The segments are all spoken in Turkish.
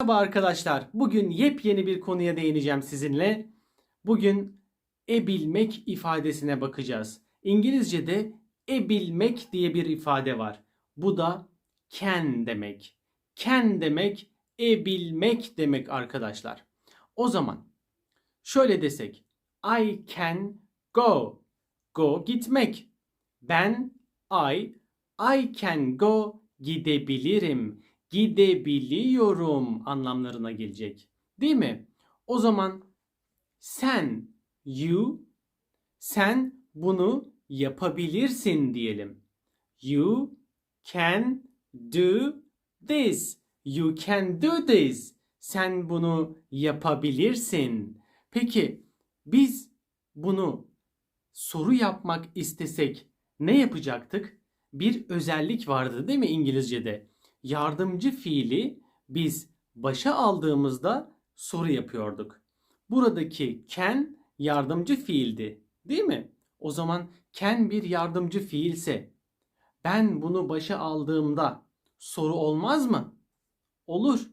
Merhaba arkadaşlar. Bugün yepyeni bir konuya değineceğim sizinle. Bugün ebilmek ifadesine bakacağız. İngilizce'de ebilmek diye bir ifade var. Bu da can demek. Can demek ebilmek demek arkadaşlar. O zaman şöyle desek I can go. Go gitmek. Ben I I can go gidebilirim gidebiliyorum anlamlarına gelecek. Değil mi? O zaman sen, you, sen bunu yapabilirsin diyelim. You can do this. You can do this. Sen bunu yapabilirsin. Peki biz bunu soru yapmak istesek ne yapacaktık? Bir özellik vardı değil mi İngilizce'de? Yardımcı fiili biz başa aldığımızda soru yapıyorduk. Buradaki can yardımcı fiildi. Değil mi? O zaman can bir yardımcı fiilse ben bunu başa aldığımda soru olmaz mı? Olur.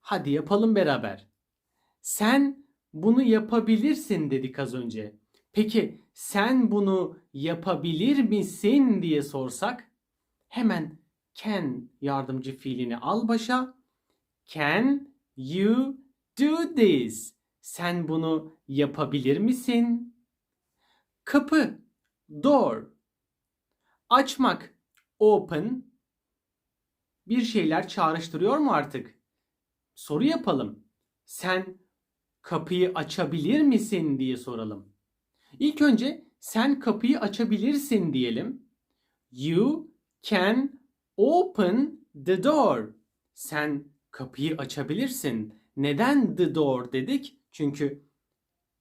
Hadi yapalım beraber. Sen bunu yapabilirsin dedik az önce. Peki sen bunu yapabilir misin diye sorsak hemen can yardımcı fiilini al başa. Can you do this? Sen bunu yapabilir misin? Kapı door. Açmak open. Bir şeyler çağrıştırıyor mu artık? Soru yapalım. Sen kapıyı açabilir misin diye soralım. İlk önce sen kapıyı açabilirsin diyelim. You can Open the door. Sen kapıyı açabilirsin. Neden the door dedik? Çünkü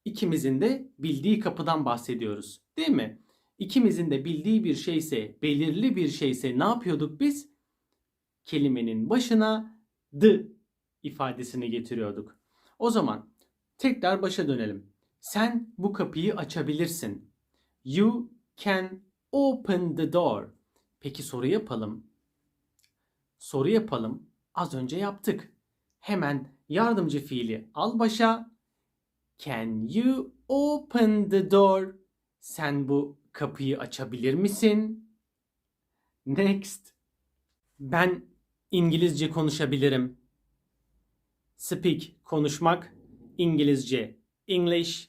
ikimizin de bildiği kapıdan bahsediyoruz. Değil mi? İkimizin de bildiği bir şeyse, belirli bir şeyse ne yapıyorduk biz? Kelimenin başına the ifadesini getiriyorduk. O zaman tekrar başa dönelim. Sen bu kapıyı açabilirsin. You can open the door. Peki soru yapalım soru yapalım. Az önce yaptık. Hemen yardımcı fiili al başa. Can you open the door? Sen bu kapıyı açabilir misin? Next. Ben İngilizce konuşabilirim. Speak konuşmak. İngilizce English.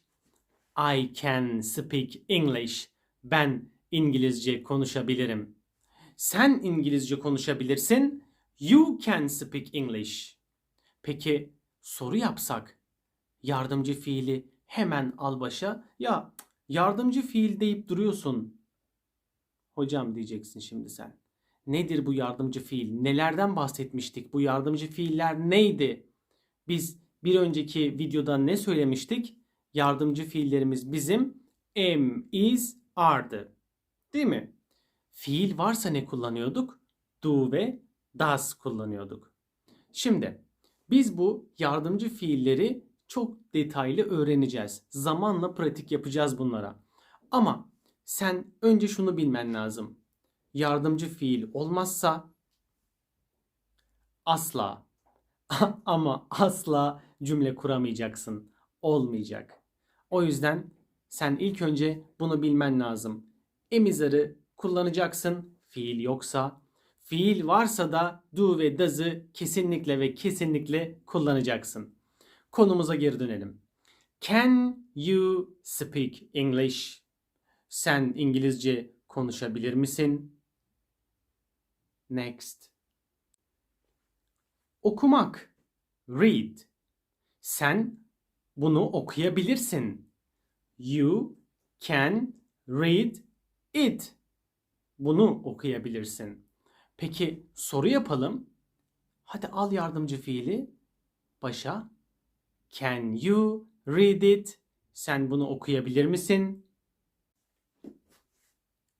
I can speak English. Ben İngilizce konuşabilirim. Sen İngilizce konuşabilirsin. You can speak English. Peki soru yapsak yardımcı fiili hemen al başa. Ya yardımcı fiil deyip duruyorsun. Hocam diyeceksin şimdi sen. Nedir bu yardımcı fiil? Nelerden bahsetmiştik? Bu yardımcı fiiller neydi? Biz bir önceki videoda ne söylemiştik? Yardımcı fiillerimiz bizim am, is, are'dı. Değil mi? Fiil varsa ne kullanıyorduk? Do ve does kullanıyorduk. Şimdi biz bu yardımcı fiilleri çok detaylı öğreneceğiz. Zamanla pratik yapacağız bunlara. Ama sen önce şunu bilmen lazım. Yardımcı fiil olmazsa asla ama asla cümle kuramayacaksın. Olmayacak. O yüzden sen ilk önce bunu bilmen lazım. Emizarı kullanacaksın. Fiil yoksa Fiil varsa da do ve does'ı kesinlikle ve kesinlikle kullanacaksın. Konumuza geri dönelim. Can you speak English? Sen İngilizce konuşabilir misin? Next. Okumak. Read. Sen bunu okuyabilirsin. You can read it. Bunu okuyabilirsin. Peki soru yapalım. Hadi al yardımcı fiili başa. Can you read it? Sen bunu okuyabilir misin?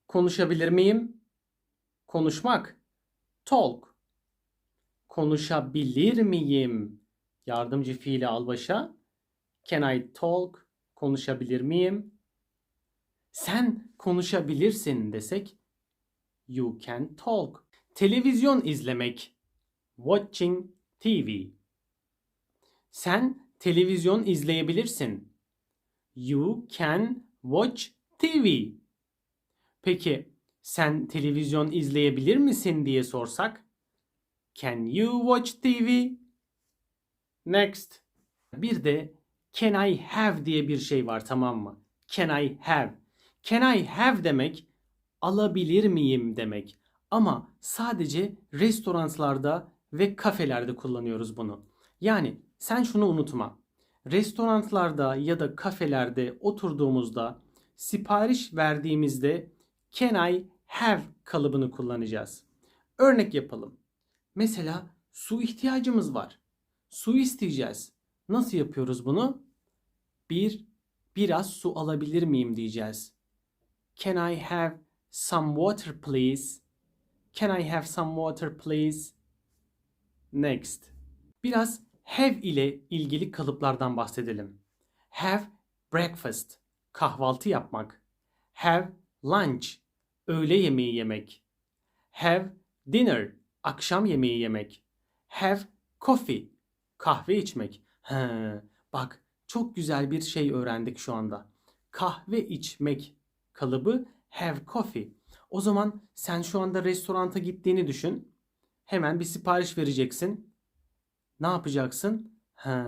Konuşabilir miyim? Konuşmak. Talk. Konuşabilir miyim? Yardımcı fiili al başa. Can I talk? Konuşabilir miyim? Sen konuşabilirsin desek you can talk. Televizyon izlemek. Watching TV. Sen televizyon izleyebilirsin. You can watch TV. Peki sen televizyon izleyebilir misin diye sorsak? Can you watch TV? Next. Bir de can I have diye bir şey var tamam mı? Can I have? Can I have demek alabilir miyim demek. Ama sadece restoranlarda ve kafelerde kullanıyoruz bunu. Yani sen şunu unutma. Restoranlarda ya da kafelerde oturduğumuzda sipariş verdiğimizde can I have kalıbını kullanacağız. Örnek yapalım. Mesela su ihtiyacımız var. Su isteyeceğiz. Nasıl yapıyoruz bunu? Bir, biraz su alabilir miyim diyeceğiz. Can I have some water please? Can I have some water please? Next. Biraz have ile ilgili kalıplardan bahsedelim. Have breakfast, kahvaltı yapmak. Have lunch, öğle yemeği yemek. Have dinner, akşam yemeği yemek. Have coffee, kahve içmek. He, bak çok güzel bir şey öğrendik şu anda. Kahve içmek kalıbı have coffee. O zaman sen şu anda restoranta gittiğini düşün. Hemen bir sipariş vereceksin. Ne yapacaksın? He,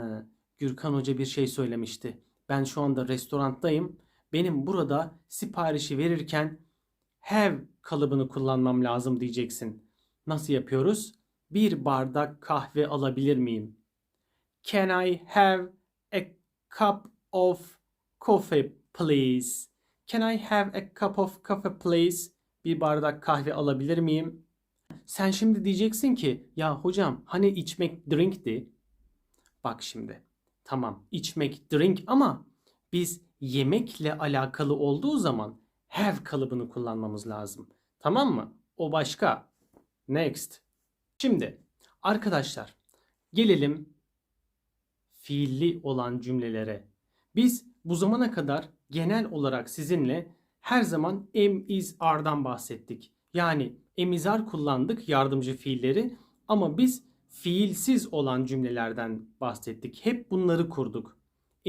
Gürkan Hoca bir şey söylemişti. Ben şu anda restoranttayım. Benim burada siparişi verirken have kalıbını kullanmam lazım diyeceksin. Nasıl yapıyoruz? Bir bardak kahve alabilir miyim? Can I have a cup of coffee please? Can I have a cup of coffee please? Bir bardak kahve alabilir miyim? Sen şimdi diyeceksin ki ya hocam hani içmek drinkti. Bak şimdi. Tamam içmek drink ama biz yemekle alakalı olduğu zaman have kalıbını kullanmamız lazım. Tamam mı? O başka. Next. Şimdi arkadaşlar gelelim fiilli olan cümlelere. Biz bu zamana kadar genel olarak sizinle her zaman am is are'dan bahsettik. Yani am is are kullandık yardımcı fiilleri ama biz fiilsiz olan cümlelerden bahsettik. Hep bunları kurduk.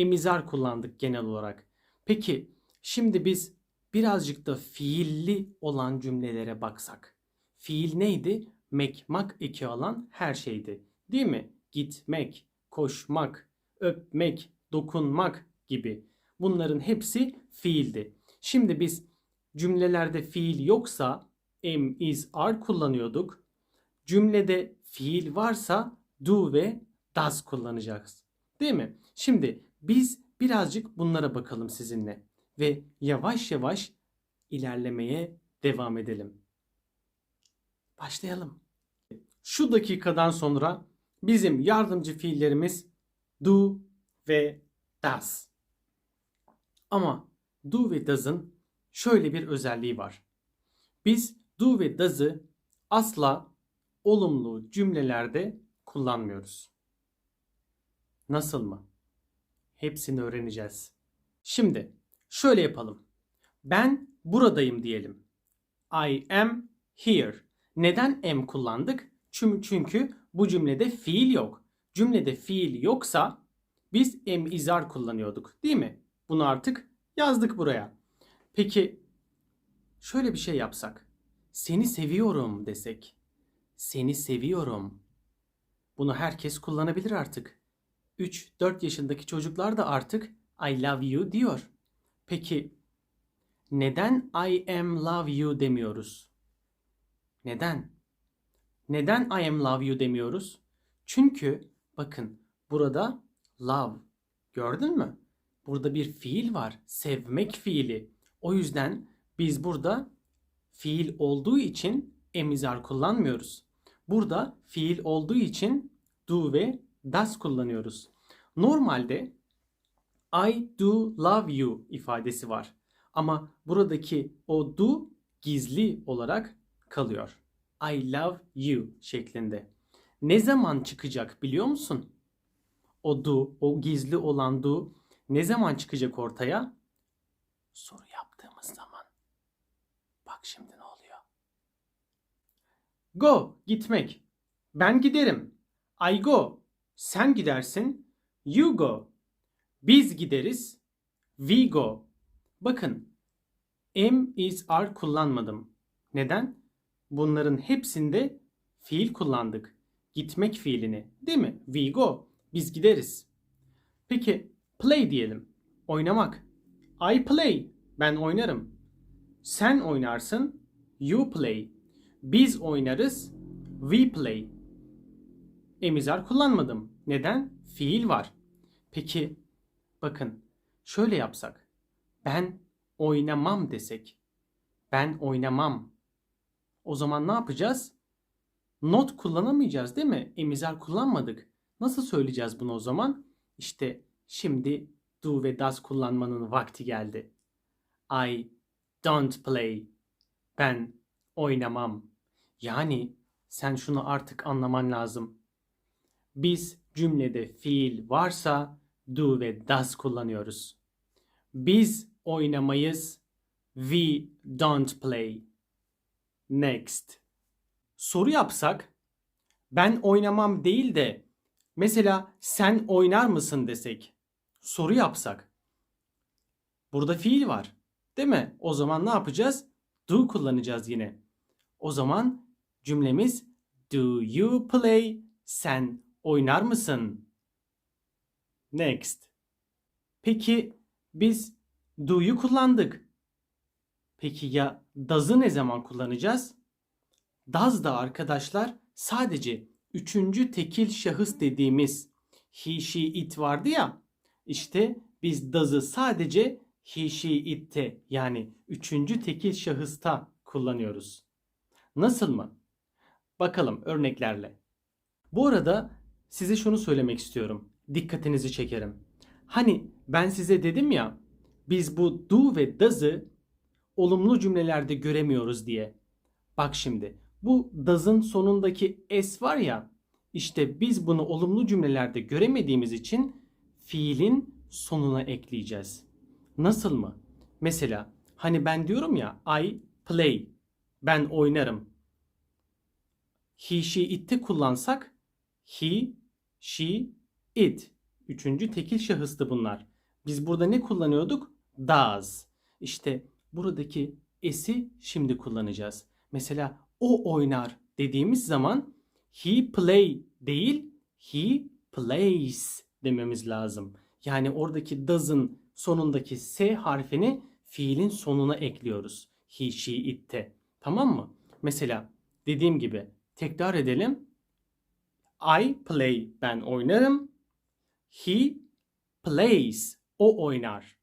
Am is are kullandık genel olarak. Peki şimdi biz birazcık da fiilli olan cümlelere baksak. Fiil neydi? Mekmak eki alan her şeydi. Değil mi? Gitmek, koşmak, öpmek, dokunmak gibi. Bunların hepsi fiildi. Şimdi biz cümlelerde fiil yoksa am, is, are kullanıyorduk. Cümlede fiil varsa do ve does kullanacağız. Değil mi? Şimdi biz birazcık bunlara bakalım sizinle ve yavaş yavaş ilerlemeye devam edelim. Başlayalım. Şu dakikadan sonra bizim yardımcı fiillerimiz do ve does. Ama do ve does'ın şöyle bir özelliği var. Biz do ve does'ı asla olumlu cümlelerde kullanmıyoruz. Nasıl mı? Hepsini öğreneceğiz. Şimdi şöyle yapalım. Ben buradayım diyelim. I am here. Neden am kullandık? Çünkü bu cümlede fiil yok. Cümlede fiil yoksa biz am izar kullanıyorduk değil mi? Bunu artık yazdık buraya. Peki şöyle bir şey yapsak. Seni seviyorum desek. Seni seviyorum. Bunu herkes kullanabilir artık. 3-4 yaşındaki çocuklar da artık I love you diyor. Peki neden I am love you demiyoruz? Neden? Neden I am love you demiyoruz? Çünkü bakın burada love gördün mü? Burada bir fiil var. Sevmek fiili. O yüzden biz burada fiil olduğu için emizar kullanmıyoruz. Burada fiil olduğu için do ve does kullanıyoruz. Normalde I do love you ifadesi var. Ama buradaki o do gizli olarak kalıyor. I love you şeklinde. Ne zaman çıkacak biliyor musun? O do, o gizli olan do ne zaman çıkacak ortaya? Soru yaptığımız zaman. Bak şimdi ne oluyor? Go, gitmek. Ben giderim. I go. Sen gidersin. You go. Biz gideriz. We go. Bakın. Am is are kullanmadım. Neden? Bunların hepsinde fiil kullandık. Gitmek fiilini. Değil mi? We go. Biz gideriz. Peki play diyelim. Oynamak. I play. Ben oynarım. Sen oynarsın. You play. Biz oynarız. We play. Emizar kullanmadım. Neden? Fiil var. Peki bakın şöyle yapsak. Ben oynamam desek. Ben oynamam. O zaman ne yapacağız? Not kullanamayacağız değil mi? Emizar kullanmadık. Nasıl söyleyeceğiz bunu o zaman? İşte şimdi do ve does kullanmanın vakti geldi. I don't play. Ben oynamam. Yani sen şunu artık anlaman lazım. Biz cümlede fiil varsa do ve does kullanıyoruz. Biz oynamayız. We don't play. Next. Soru yapsak ben oynamam değil de mesela sen oynar mısın desek. Soru yapsak. Burada fiil var. Değil mi? O zaman ne yapacağız? Do kullanacağız yine. O zaman cümlemiz Do you play? Sen oynar mısın? Next. Peki biz do'yu kullandık. Peki ya does'ı ne zaman kullanacağız? Does da arkadaşlar sadece üçüncü tekil şahıs dediğimiz he, she, it vardı ya. İşte biz does'ı sadece he, she, it'te yani üçüncü tekil şahısta kullanıyoruz. Nasıl mı? Bakalım örneklerle. Bu arada size şunu söylemek istiyorum. Dikkatinizi çekerim. Hani ben size dedim ya biz bu do ve does'ı olumlu cümlelerde göremiyoruz diye. Bak şimdi bu does'ın sonundaki s var ya işte biz bunu olumlu cümlelerde göremediğimiz için fiilin sonuna ekleyeceğiz. Nasıl mı? Mesela hani ben diyorum ya I play. Ben oynarım. He, she, it'te kullansak he, she, it. Üçüncü tekil şahıstı bunlar. Biz burada ne kullanıyorduk? Does. İşte buradaki es'i şimdi kullanacağız. Mesela o oynar dediğimiz zaman he play değil he plays dememiz lazım. Yani oradaki does'ın sonundaki s harfini fiilin sonuna ekliyoruz. He, she, it'te. Tamam mı? Mesela dediğim gibi tekrar edelim. I play ben oynarım. He plays o oynar.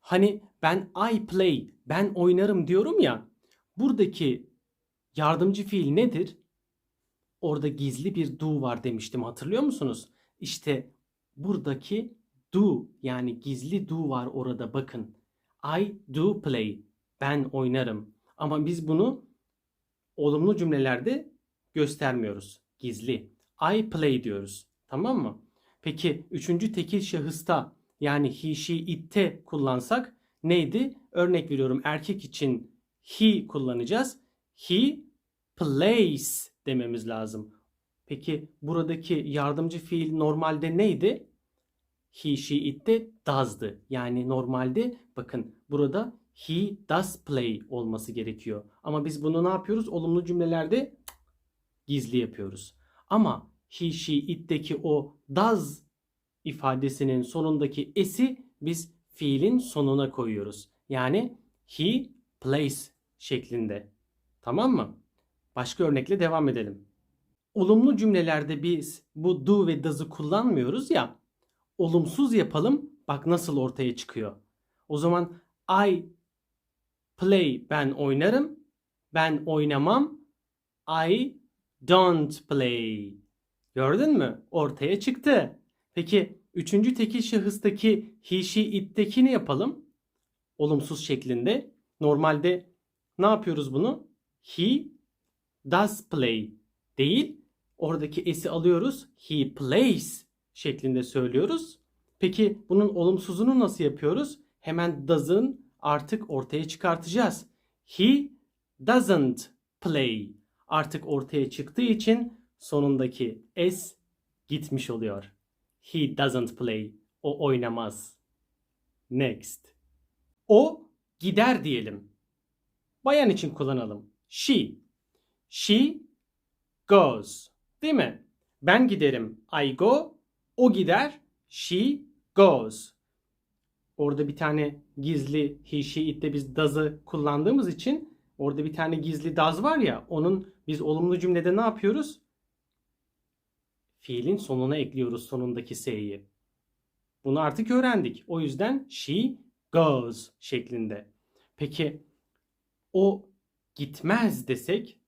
Hani ben I play ben oynarım diyorum ya. Buradaki yardımcı fiil nedir? Orada gizli bir do var demiştim hatırlıyor musunuz? İşte buradaki do yani gizli do var orada bakın. I do play. Ben oynarım. Ama biz bunu olumlu cümlelerde göstermiyoruz. Gizli. I play diyoruz. Tamam mı? Peki üçüncü tekil şahısta yani he, she, it'te kullansak neydi? Örnek veriyorum erkek için he kullanacağız. He plays dememiz lazım. Peki buradaki yardımcı fiil normalde neydi? He, she, it'te does'dı. Yani normalde bakın burada he does play olması gerekiyor. Ama biz bunu ne yapıyoruz? Olumlu cümlelerde gizli yapıyoruz. Ama he, she, it'teki o does ifadesinin sonundaki es'i biz fiilin sonuna koyuyoruz. Yani he plays şeklinde. Tamam mı? Başka örnekle devam edelim. Olumlu cümlelerde biz bu do ve does'ı kullanmıyoruz ya. Olumsuz yapalım. Bak nasıl ortaya çıkıyor. O zaman I play ben oynarım. Ben oynamam. I don't play. Gördün mü? Ortaya çıktı. Peki üçüncü tekil şahıstaki he, she, it'teki ne yapalım? Olumsuz şeklinde. Normalde ne yapıyoruz bunu? He does play değil. Oradaki s'i alıyoruz. He plays şeklinde söylüyoruz. Peki bunun olumsuzunu nasıl yapıyoruz? Hemen does'ın artık ortaya çıkartacağız. He doesn't play. Artık ortaya çıktığı için sonundaki s gitmiş oluyor. He doesn't play. O oynamaz. Next. O gider diyelim. Bayan için kullanalım. She. She goes. Değil mi? Ben giderim. I go. O gider. She goes. Orada bir tane gizli he, she, it'te biz does'ı kullandığımız için orada bir tane gizli does var ya onun biz olumlu cümlede ne yapıyoruz? Fiilin sonuna ekliyoruz sonundaki s'yi. Bunu artık öğrendik. O yüzden she goes şeklinde. Peki o gitmez desek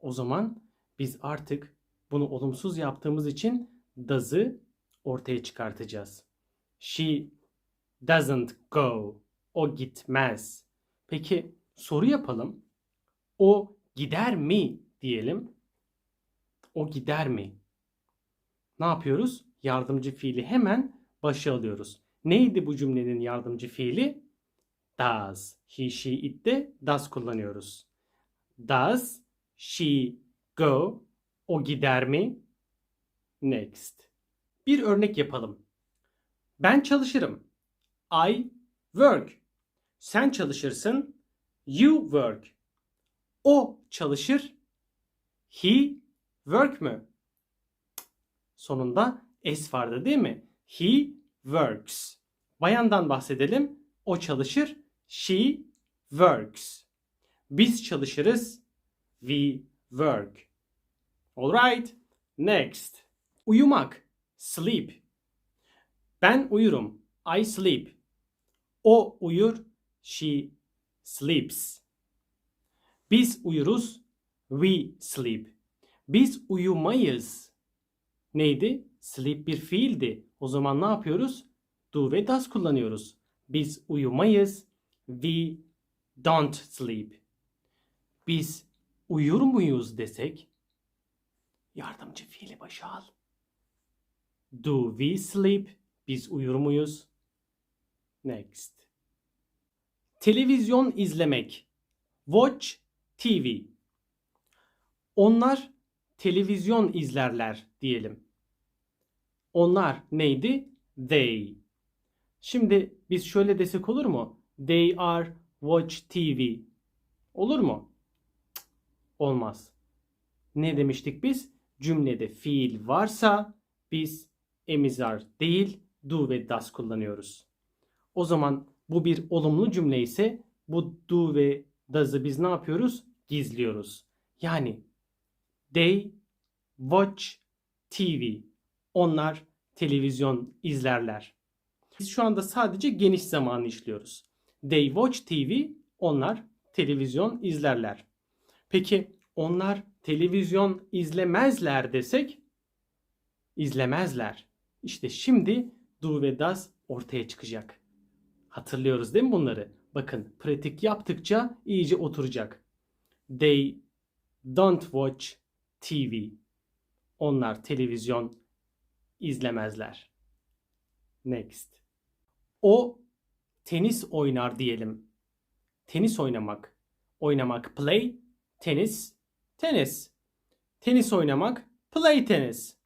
o zaman biz artık bunu olumsuz yaptığımız için does'ı ortaya çıkartacağız. She doesn't go. O gitmez. Peki soru yapalım. O gider mi diyelim. O gider mi? Ne yapıyoruz? Yardımcı fiili hemen başa alıyoruz. Neydi bu cümlenin yardımcı fiili? Does. He, she, it'te does kullanıyoruz. Does she go? O gider mi? Next. Bir örnek yapalım. Ben çalışırım. I work. Sen çalışırsın. You work. O çalışır. He work mü? Sonunda s vardı değil mi? He works. Bayandan bahsedelim. O çalışır. She works. Biz çalışırız. We work. Alright. Next. Uyumak. Sleep. Ben uyurum. I sleep. O uyur. She sleeps. Biz uyuruz. We sleep. Biz uyumayız. Neydi? Sleep bir fiildi. O zaman ne yapıyoruz? Do ve does kullanıyoruz. Biz uyumayız. We don't sleep. Biz uyur muyuz desek yardımcı fiili başa al. Do we sleep? Biz uyur muyuz? Next. Televizyon izlemek. Watch TV. Onlar televizyon izlerler diyelim. Onlar neydi? They. Şimdi biz şöyle desek olur mu? They are watch TV. Olur mu? Cık, olmaz. Ne demiştik biz? Cümlede fiil varsa biz emizar değil do ve does kullanıyoruz. O zaman bu bir olumlu cümle ise bu do ve does'ı biz ne yapıyoruz? Gizliyoruz. Yani they watch TV. Onlar televizyon izlerler. Biz şu anda sadece geniş zamanı işliyoruz. They watch TV. Onlar televizyon izlerler. Peki onlar televizyon izlemezler desek izlemezler. İşte şimdi do ve does ortaya çıkacak. Hatırlıyoruz değil mi bunları? Bakın pratik yaptıkça iyice oturacak. They don't watch TV. Onlar televizyon izlemezler. Next. O tenis oynar diyelim. Tenis oynamak. Oynamak play, tenis, tenis. Tenis oynamak play tenis.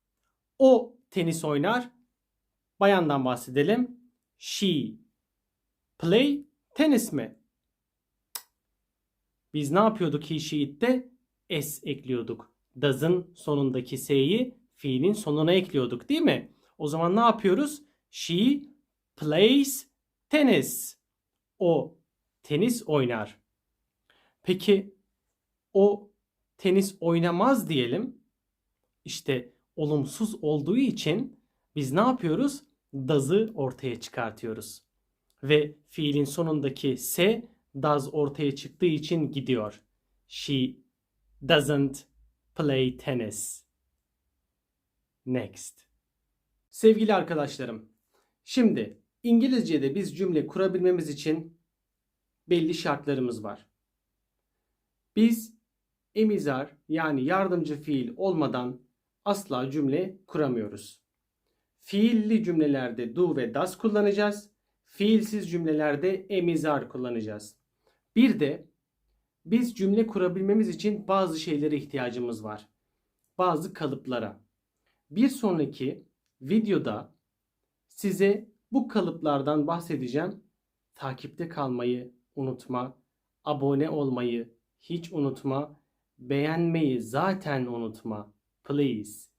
O tenis oynar. Bayandan bahsedelim. She play tenis mi? Biz ne yapıyorduk he she it'te? S ekliyorduk. Does'ın sonundaki s'yi fiilin sonuna ekliyorduk değil mi? O zaman ne yapıyoruz? She plays tennis. O tenis oynar. Peki o tenis oynamaz diyelim. İşte olumsuz olduğu için biz ne yapıyoruz? Does'ı ortaya çıkartıyoruz. Ve fiilin sonundaki s does ortaya çıktığı için gidiyor. She doesn't play tennis. Next. Sevgili arkadaşlarım, şimdi İngilizce'de biz cümle kurabilmemiz için belli şartlarımız var. Biz emizar yani yardımcı fiil olmadan asla cümle kuramıyoruz. Fiilli cümlelerde do ve does kullanacağız. Fiilsiz cümlelerde emizar kullanacağız. Bir de biz cümle kurabilmemiz için bazı şeylere ihtiyacımız var. Bazı kalıplara. Bir sonraki videoda Size bu kalıplardan bahsedeceğim. Takipte kalmayı unutma. Abone olmayı hiç unutma. Beğenmeyi zaten unutma. Please.